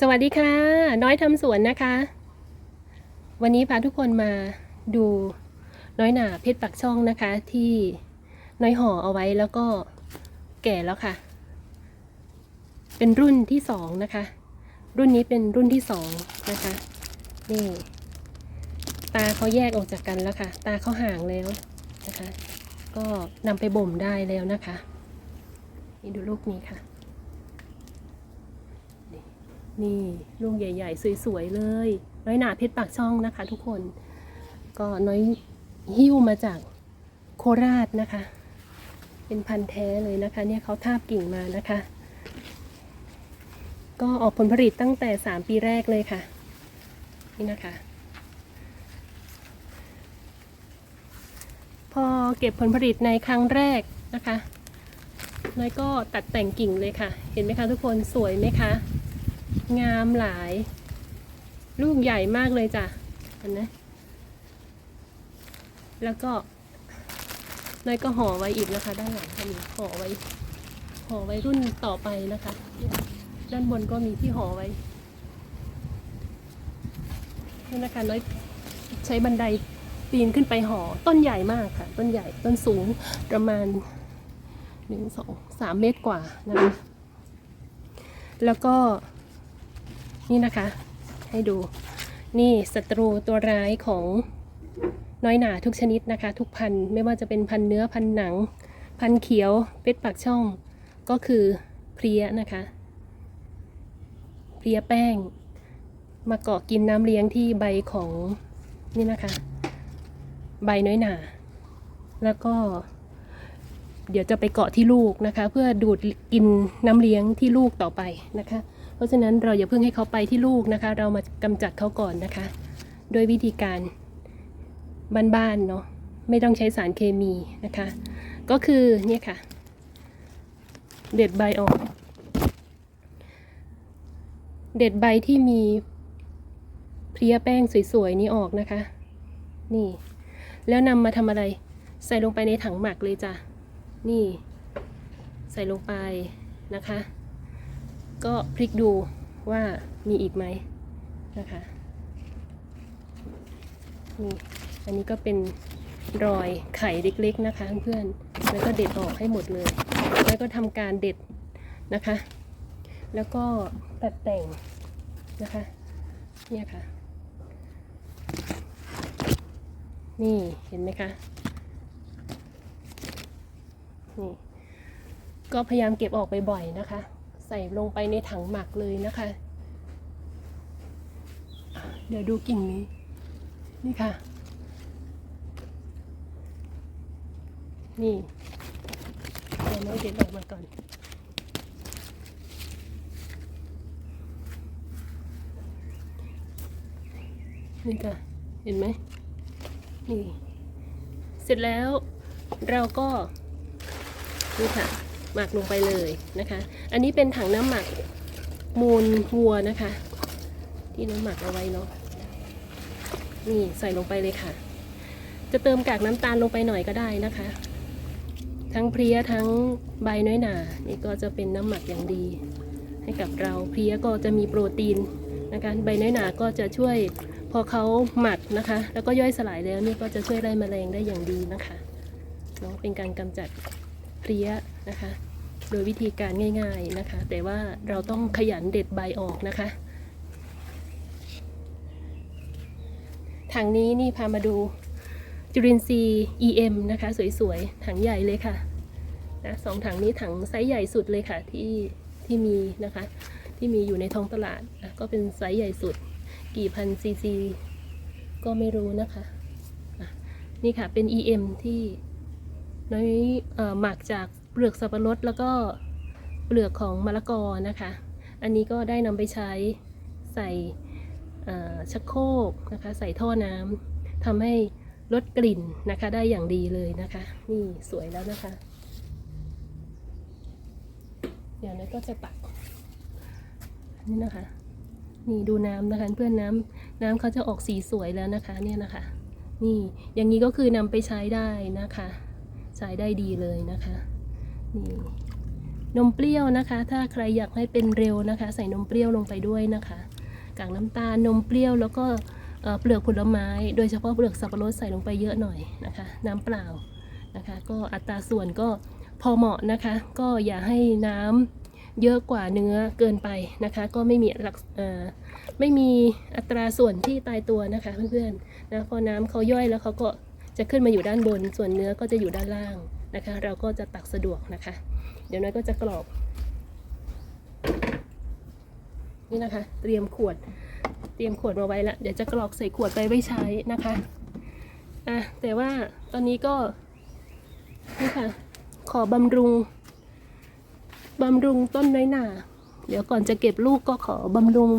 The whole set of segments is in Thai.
สวัสดีค่ะ น้อยทำสวนนะคะ วันนี้พาทุกคนมาดูน้อยหนาเพชรปักช่องนะคะ ที่น้อยห่อเอาไว้แล้วก็แก่แล้วค่ะ เป็นรุ่นที่สองนะคะ รุ่นนี้เป็นรุ่นที่สองนะคะนี่ตาเขาแยกออกจากกันแล้วค่ะ ตาเขาห่างแล้วนะคะ ก็นำไปบ่มได้แล้วนะคะ นี่ดูลูกนี้ค่ะ นี่ลูกใหญ่ ๆ สวย ๆ เลย น้อยหนาเพชรปากช่องนะคะ ทุกคน ก็น้อยหิ้วมาจากโคราชนะคะ เป็นพันธุ์แท้เลยนะคะ เนี่ยเขาทาบกิ่งมานะคะ ก็ออกผลผลิตตั้งแต่ 3 ปีแรกเลยค่ะ นี่นะคะ พอเก็บผลผลิตในครั้งแรกนะคะน้อยก็ตัดแต่งกิ่งเลยค่ะ เห็นไหมคะทุกคนสวยไหมคะ งามหลาย ลูกใหญ่มากเลยจ้ะเห็นไหมแล้วก็น้อยก็ห่อไว้อีกนะคะ ด้านหลังก็มีห่อไว้ห่อไว้รุ่นต่อไปนะคะ ด้านบนก็มีที่ห่อไว้นี่นะคะน้อยใช้บันไดปีนขึ้นไปห่อต้นใหญ่มากค่ะ ต้นใหญ่ต้นสูงประมาณหนึ่งสองสามเมตรกว่านะคะแล้วก็ นี่นะคะ ให้ดู นี่ศัตรูตัวร้ายของน้อยหนาทุกชนิดนะคะ ทุกพันธุ์ไม่ว่าจะเป็นพันธุ์เนื้อพันธุ์หนัง พันธุ์เขียวเป็ดปากช่อง ก็คือเพลียนะคะ เพลียแป้ง มาเกาะกินน้ำเลี้ยงที่ใบของนี่นะคะ ใบน้อยหนา แล้วก็ เดี๋ยวจะไปเกาะที่ลูกนะคะ เพื่อดูดกินน้ำเลี้ยงที่ลูกต่อไปนะคะ เพราะฉะนั้นเราอย่าเพิ่งให้เขาไปที่ลูกนะคะ เรามากำจัดเขาก่อนนะคะ โดยวิธีการบ้านๆเนาะไม่ต้องใช้สารเคมีนะคะ ก็คือเนี่ยค่ะ เด็ดใบออก เด็ดใบที่มีเพลียแป้งสวยๆนี้ออกนะคะ นี่ แล้วนำมาทำอะไร ใส่ลงไปในถังหมักเลยจ้ะนี่ ใส่ลงไปนะคะ ก็พลิกดูว่ามีอีกไหมนะคะนี่อันนี้ก็เป็นรอยไข่เล็กๆนะคะเพื่อนแล้วก็เด็ดออกให้หมดเลย แล้วก็ทำการเด็ดนะคะ แล้วก็ตัดแต่งนะคะเนี่ยค่ะ นี่เห็นไหมคะนี่ก็พยายามเก็บออกไปบ่อยนะคะ ใส่ลงไปในถังหมักเลยนะคะ เดี๋ยวดูกิ่งนี้ นี่ค่ะ นี่เดี๋ยวน้อยเด็ดออกมาก่อนนี่ค่ะ เห็นไหมนี่ เสร็จแล้วเราก็ นี่ค่ะ หมักลงไปเลยนะคะ อันนี้เป็นถังน้ำหมักมูลวัวนะคะ ที่น้ำหมักเอาไว้เนาะนี่ใส่ลงไปเลยค่ะ จะเติมกากน้ำตาลลงไปหน่อยก็ได้นะคะ ทั้งเพลียทั้งใบน้อยหนา นี่ก็จะเป็นน้ำหมักอย่างดี ให้กับเราเพลียก็จะมีโปรตีนนะคะใบน้อยหนาก็จะช่วยพอเขาหมักนะคะ แล้วก็ย่อยสลายแล้วนี่ก็จะช่วยไล่แมลงได้อย่างดีนะคะเนาะเป็นการกำจัด เพลี้ยนะคะ โดยวิธีการง่ายๆนะคะ แต่ว่าเราต้องขยันเด็ดใบออกนะคะถังนี้นี่พามาดูจุลินทรีย์ EM นะคะ สวยๆ ถังใหญ่เลยค่ะนะสองถังนี้ถังไซส์ใหญ่สุดเลยค่ะที่ที่มีนะคะ ที่มีอยู่ในท้องตลาดนะก็เป็นไซส์ใหญ่สุด กี่พันซีซีก็ไม่รู้นะคะอะนี่ค่ะเป็น EM ที่ น้อยหมักจากเปลือกสับปะรดแล้วก็เปลือกของมะละกอนะคะ อันนี้ก็ได้นำไปใช้ใส่ชักโครกนะคะ ใส่ท่อน้ำทำให้ลดกลิ่นนะคะ ได้อย่างดีเลยนะคะ นี่สวยแล้วนะคะ เดี๋ยวนี้ก็จะตักนี่นะคะ นี่ดูน้ำนะคะเพื่อนน้ำน้ำเขาจะออกสีสวยแล้วนะคะ เนี่ยนะคะ นี่อย่างนี้ก็คือนำไปใช้ได้นะคะ ใช้ได้ดีเลยนะคะ นี่นมเปรี้ยวนะคะ ถ้าใครอยากให้เป็นเร็วนะคะ ใส่นมเปรี้ยวลงไปด้วยนะคะกากน้ำตาลนมเปรี้ยวแล้วก็เปลือกผลไม้ โดยเฉพาะเปลือกสับปะรดใส่ลงไปเยอะหน่อยนะคะ น้ำเปล่านะคะ ก็อัตราส่วนก็พอเหมาะนะคะ ก็อย่าให้น้ำเยอะกว่าเนื้อเกินไปนะคะ ก็ไม่มีหลักไม่มีอัตราส่วนที่ตายตัวนะคะเพื่อนๆนะพอน้ำเขาย่อยแล้วเขาก็ จะขึ้นมาอยู่ด้านบน ส่วนเนื้อก็จะอยู่ด้านล่างนะคะ เราก็จะตักสะดวกนะคะ เดี๋ยวน้อยก็จะกรอกนี่นะคะ เตรียมขวด เตรียมขวดมาไว้ละเดี๋ยวจะกรอกใส่ขวดไปไว้ใช้นะคะอะแต่ว่าตอนนี้ก็นี่ค่ะ ขอบำรุงบำรุงต้นน้อยหนา เดี๋ยวก่อนจะเก็บลูกก็ขอบำรุง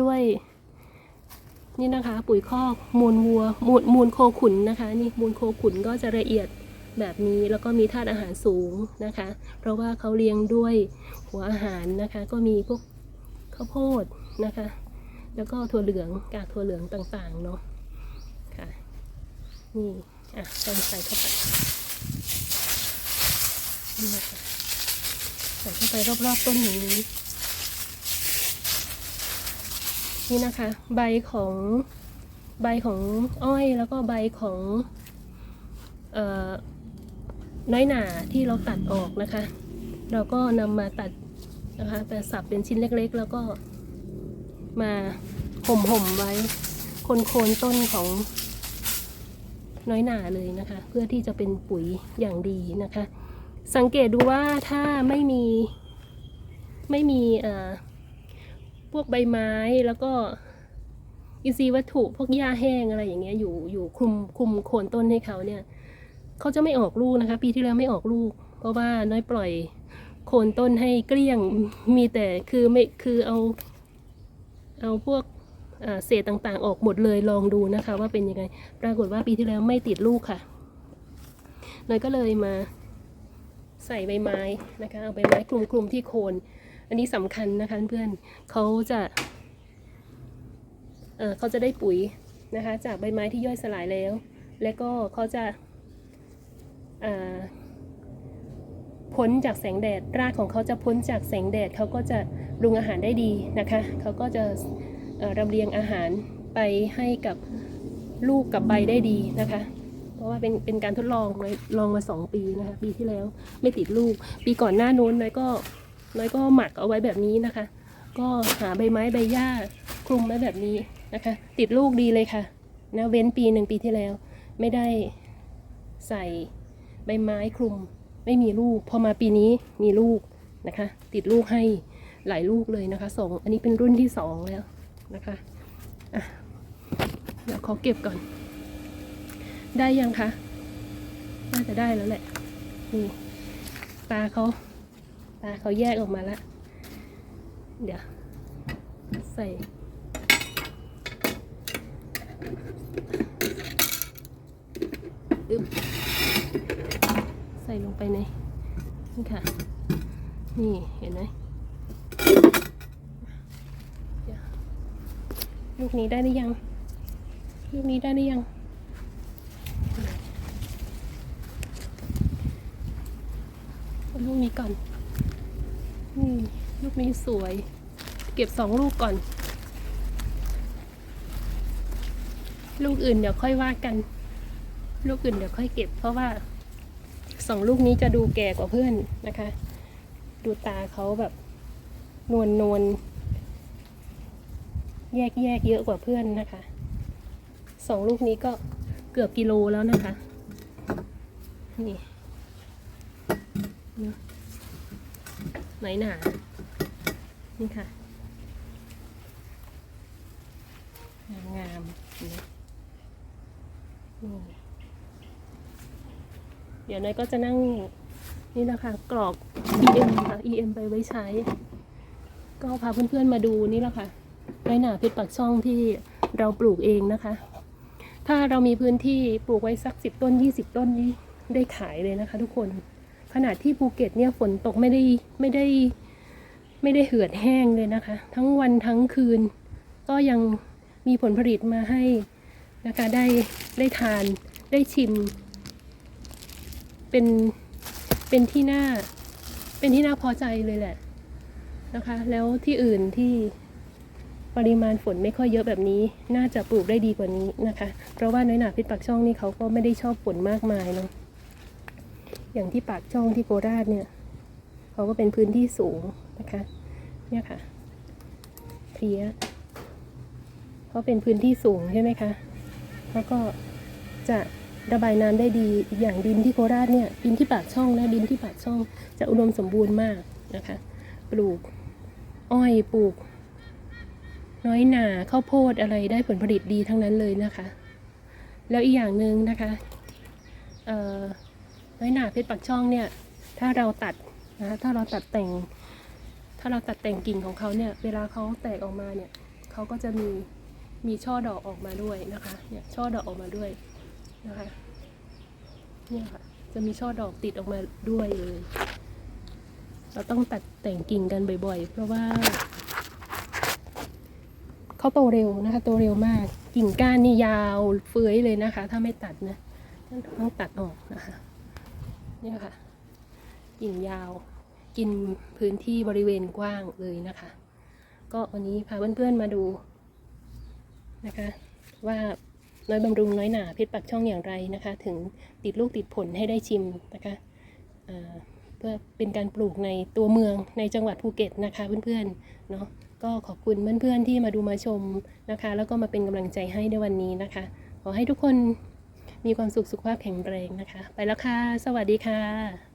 ด้วย นี่นะคะ ปุ๋ยคอกมูลวัวมูลมูลโคขุนนะคะ นี่มูลโคขุนก็จะละเอียดแบบนี้แล้วก็มีธาตุอาหารสูงนะคะ เพราะว่าเขาเลี้ยงด้วยหัวอาหารนะคะ ก็มีพวกข้าวโพดนะคะ แล้วก็ถั่วเหลืองกากถั่วเหลืองต่างๆเนาะค่ะนี่อะต้องใส่เข้าไปนี่นะคะใส่เข้าไปรอบๆต้นนี้ นี่นะคะ ใบของใบของอ้อยแล้วก็ใบของออน้อยหนาที่เราตัดออกนะคะ เราก็นำมาตัดนะคะแต่สับเป็นชิ้นเล็กๆ แล้วก็มาห่มๆไว้คนโคนต้นของน้อยหนาเลยนะคะ เพื่อที่จะเป็นปุ๋ยอย่างดีนะคะ สังเกตดูว่าถ้าไม่มีไม่มีเอ่อ พวกใบไม้แล้วก็อินทรีย์วัตถุพวกหญ้าแห้งอะไรอย่างเงี้ยอยู่อยู่คลุมคลุมโคนต้นให้เขาเนี่ยเขาจะไม่ออกลูกนะคะ ปีที่แล้วไม่ออกลูก เพราะว่าน้อยปล่อยโคนต้นให้เกลี้ยงมีแต่คือไม่คือเอา เอาพวกเศษต่างๆ ออกหมดเลยลองดูนะคะ ว่าเป็นยังไง ปรากฏว่าปีที่แล้วไม่ติดลูกค่ะน้อยก็เลยมาใส่ใบไม้นะคะเอาใบไม้คลุมคลุมที่โคน อันนี้สำคัญนะคะเพื่อนเขาจะเเขาจะได้ปุ๋ยนะคะ จากใบไม้ที่ย่อยสลายแล้ว และก็เขาจะพ้นจากแสงแดดรากของเขาจะพ้นจากแสงแดดเขาก็จะปรุงอาหารได้ดีนะคะเขาก็จะรำเรียงอาหารไปให้กับลูกกับใบได้ดีนะคะ เพราะว่าเป็นเป็นการทดลองลองมาสองปีนะคะ ปีที่แล้วไม่ติดลูก ปีก่อนหน้านู้นน้อยก็ น้อยก็หมักเอาไว้แบบนี้นะคะ ก็หาใบไม้ใบหญ้าคลุมไว้แบบนี้นะคะ ติดลูกดีเลยค่ะนะเว้นปีหนึ่งปีที่แล้ว ไม่ได้ใส่ใบไม้คลุม ไม่มีลูก พอมาปีนี้มีลูกนะคะ ติดลูกให้หลายลูกเลยนะคะสองอันนี้เป็นรุ่นที่สองแล้วนะคะอะเดี๋ยวขอเก็บก่อน ได้ยังคะ น่าจะได้แล้วแหละนี่ตาเขา ตาเขาแยกออกมาแล้วเดี๋ยว ใส่อึบใส่ลงไปในนี่ค่ะ นี่เห็นไหมลูกนี้ได้หรือยัง ลูกนี้ได้หรือยังเอาลูกนี้ก่อน นี่ลูกนี้สวย เก็บสองลูกก่อน ลูกอื่นเดี๋ยวค่อยว่ากัน ลูกอื่นเดี๋ยวค่อยเก็บ เพราะว่าสองลูกนี้จะดูแก่กว่าเพื่อนนะคะ ดูตาเขาแบบนวลนวลแยกแยกเยอะกว่าเพื่อนนะคะสองลูกนี้ก็เกือบกิโลแล้วนะคะ นี่เนอะ ไหนหนา นี่ค่ะ งามงามๆนี่นี่เดี๋ยวนายก็จะนั่งนี่นะคะ กรอก EM ค่ะ EM ไปไว้ใช้ ก็พาเพื่อนๆมาดูนี่แหละค่ะน้อยหนาเพชรปักช่องที่เราปลูกเองนะคะ ถ้าเรามีพื้นที่ปลูกไว้สักสิบต้นยี่สิบต้นนี้ได้ขายเลยนะคะทุกคน ขนาดที่ภูเก็ตเนี่ยฝนตกไม่ได้ไม่ได้ไม่ได้เหือดแห้งเลยนะคะ ทั้งวันทั้งคืน ก็ยังมีผลผลิตมาให้นะคะได้ได้ทานได้ชิม เป็นเป็นที่น่าเป็นที่น่าพอใจเลยแหละนะคะ แล้วที่อื่นที่ปริมาณฝนไม่ค่อยเยอะแบบนี้ น่าจะปลูกได้ดีกว่านี้นะคะ เพราะว่าน้อยหนาพิษปากช่องนี่เขาก็ไม่ได้ชอบฝนมากมายเนาะ อย่างที่ปากช่องที่โคราชเนี่ยเขาก็เป็นพื้นที่สูงนะคะ เนี่ยค่ะเพลียเขาเป็นพื้นที่สูงใช่ไหมคะแล้วก็จะระบายน้ำได้ดีอีกอย่างดินที่โคราชเนี่ยดินที่ปากช่องและดินที่ปากช่องจะอุดมสมบูรณ์มากนะคะ ปลูกอ้อยปลูก น้อยหนาข้าวโพดอะไรได้ผลผลิตดีทั้งนั้นเลยนะคะ แล้วอีกอย่างหนึ่งนะคะเอ่อ น้อยหนาเพชรปักช่องเนี่ย ถ้าเราตัดนะคะถ้าเราตัดแต่ง ถ้าเราตัดแต่งกิ่งของเขาเนี่ยเวลาเขาแตกออกมาเนี่ยเขาก็จะมีมีช่อดอกออกมาด้วยนะคะเนี่ยช่อดอกออกมาด้วยนะคะเนี่ยค่ะจะมีช่อดอกติดออกมาด้วยเลย เราต้องตัดแต่งกิ่งกันบ่อยๆ เพราะว่าเขาโตเร็วนะคะโตเร็วมากกิ่งก้านนี่ยาวเฟื้อยเลยนะคะ ถ้าไม่ตัดนะต้องตัดออกนะคะ เนี่ยค่ะ กิ่งยาว กินพื้นที่บริเวณกว้างเลยนะคะ ก็วันนี้พาเพื่อนๆมาดูนะคะ ว่าน้อยบำรุงน้อยหนาเพชรปักช่องอย่างไรนะคะ ถึงติดลูกติดผลให้ได้ชิมนะคะเพื่อเป็นการปลูกในตัวเมืองในจังหวัดภูเก็ตนะคะเพื่อนๆเนาะก็ขอบคุณเพื่อนๆที่มาดูมาชมนะคะ แล้วก็มาเป็นกำลังใจให้ในวันนี้นะคะ ขอให้ทุกคน มีความสุขสุขภาพแข็งแรงนะคะ ไปแล้วค่ะ สวัสดีค่ะ